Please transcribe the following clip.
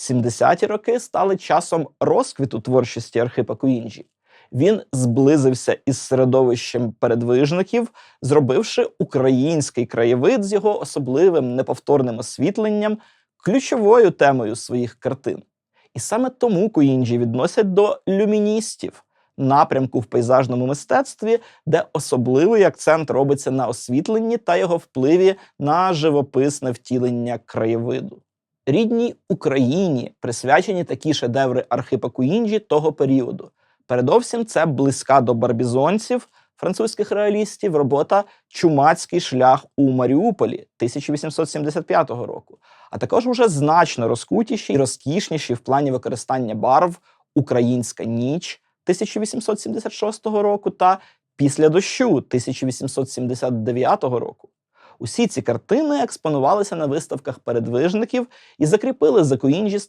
70-ті роки стали часом розквіту творчості Архипа Куінджі. Він зблизився із середовищем передвижників, зробивши український краєвид з його особливим неповторним освітленням ключовою темою своїх картин. І саме тому Куінджі відносять до люміністів, напрямку в пейзажному мистецтві, де особливий акцент робиться на освітленні та його впливі на живописне втілення краєвиду. Рідній Україні присвячені такі шедеври Архипа Куінджі того періоду. Передовсім це близька до барбізонців французьких реалістів робота Чумацький шлях у Маріуполі 1875 року, а також уже значно розкутіші і розкішніші в плані використання барв Українська ніч 1876 року та Після дощу 1879 року. Усі ці картини експонувалися на виставках передвижників і закріпили за Куінджі